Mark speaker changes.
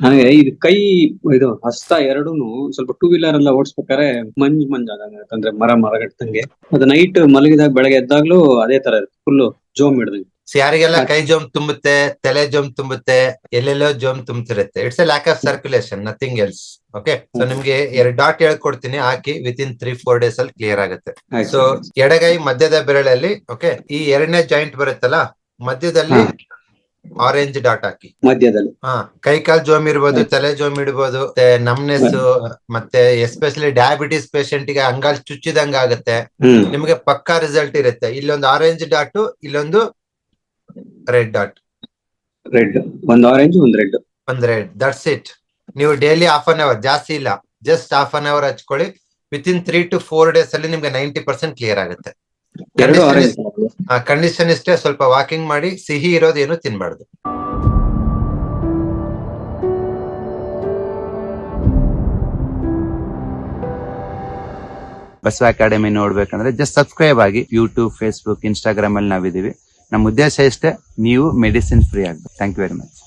Speaker 1: ನನಗೆ ಇದು ಕೈ ಇದು ಹಸ್ತ ಎರಡೂನು ಸ್ವಲ್ಪ ಟೂ ವೀಲರ್ ಎಲ್ಲ ಓಡಿಸ್ಬೇಕಾದ್ರೆ ಮಂಜ್ ಮಂಜ್ ಆದಂಗೆ ಅಂದ್ರೆ ಮರ ಮರಗಟ್ಟಂಗೆ ಅದು ನೈಟ್ ಮಲಗಿದಾಗ ಬೆಳಗ್ಗೆ ಎದ್ದಾಗ್ಲೂ ಅದೇ ತರ ಇರುತ್ತೆ. ಫುಲ್ ಜೋಮ್ ಹಿಡ್ದಂಗೆ
Speaker 2: ಯಾರಿಗೆಲ್ಲ ಕೈ ಜೋಮ್ ತುಂಬುತ್ತೆ ತಲೆ ಜೋಮ್ ತುಂಬುತ್ತೆ ಎಲ್ಲೆಲ್ಲೋ ಜೋಮ್ ತುಂಬುತ್ತಿರುತ್ತೆ it's a lack of circulation nothing else okay so. ನಿಮ್ಗೆ ಎರಡು ಡಾಟ್ ಹೇಳ್ಕೊಡ್ತೀನಿ ಹಾಕಿ within three four days ಅಲ್ಲಿ ಕ್ಲಿಯರ್ ಆಗುತ್ತೆ. ಸೊ ಎಡಗೈ ಮಧ್ಯದ ಬೆರಳಲ್ಲಿ ಓಕೆ ಈ ಎರಡನೇ ಜಾಯಿಂಟ್ ಬರುತ್ತಲ್ಲ ಮಧ್ಯದಲ್ಲಿ. ಆರೆಂಜ್ ಡಾಟ್ ಹಾಕಿ.
Speaker 1: ಮಧ್ಯದಲ್ಲಿ.
Speaker 2: ಹಾ ಕೈ ಕಾಲ್ ಜೋಮ್ ಇರ್ಬೋದು. ತಲೆ ಜೋಮ್ ಇಡ್ಬೋದು ನಮ್ನೆಸ್ ಮತ್ತೆ ಎಸ್ಪೆಷಲಿ ಡಯಾಬಿಟಿಸ್ ಪೇಷಂಟ್ಗೆ ಅಂಗಾಲ್ ಚುಚ್ಚಿದಂಗ ಆಗುತ್ತೆ. ನಿಮಗೆ ಪಕ್ಕಾ ರಿಸಲ್ಟ್ ಇರುತ್ತೆ. ಇಲ್ಲೊಂದು ಆರೆಂಜ್ ಡಾಟ್ ಇಲ್ಲೊಂದು ರೆಡ್ ಡಾಟ್
Speaker 1: ರೆಡ್ ಒಂದ್ ಆರೆಂಜ್ ಒಂದು ರೆಡ್
Speaker 2: ಒಂದ್ ರೆಡ್ ದಟ್ಸ್ ಇಟ್ ನೀವು ಡೈಲಿ ಹಾಫ್ ಅನ್ ಅವರ್ ಜಾಸ್ತಿ ಇಲ್ಲ. Just half an hour ಹಚ್ಕೊಳ್ಳಿ. Within three to four days ಅಲ್ಲಿ ನಿಮ್ಗೆ ನೈಂಟಿ ಪರ್ಸೆಂಟ್ ಕ್ಲಿಯರ್ ಆಗುತ್ತೆ.
Speaker 1: ಎರಡು ಆರೆಂಜ್
Speaker 2: ಕಂಡೀಷನ್ ಇಷ್ಟೇ ಸ್ವಲ್ಪ ವಾಕಿಂಗ್ ಮಾಡಿ ಸಿಹಿ ಇರೋದೇನು ತಿನ್ಬಾರ್ದು.
Speaker 3: ಬಸವ ಅಕಾಡೆಮಿ ನೋಡ್ಬೇಕಂದ್ರೆ ಜಸ್ಟ್ ಸಬ್ಸ್ಕ್ರೈಬ್ ಆಗಿ ಯೂಟ್ಯೂಬ್ ಫೇಸ್ಬುಕ್ ಇನ್ಸ್ಟಾಗ್ರಾಮ್ ಅಲ್ಲಿ ನಾವಿದೀವಿ ನಮ್ಮ ಉದ್ದೇಶ ಇಷ್ಟೇ, ನೀವು ಮೆಡಿಸಿನ್ ಫ್ರೀ ಆಗ್ಬೇಕು. Thank you very much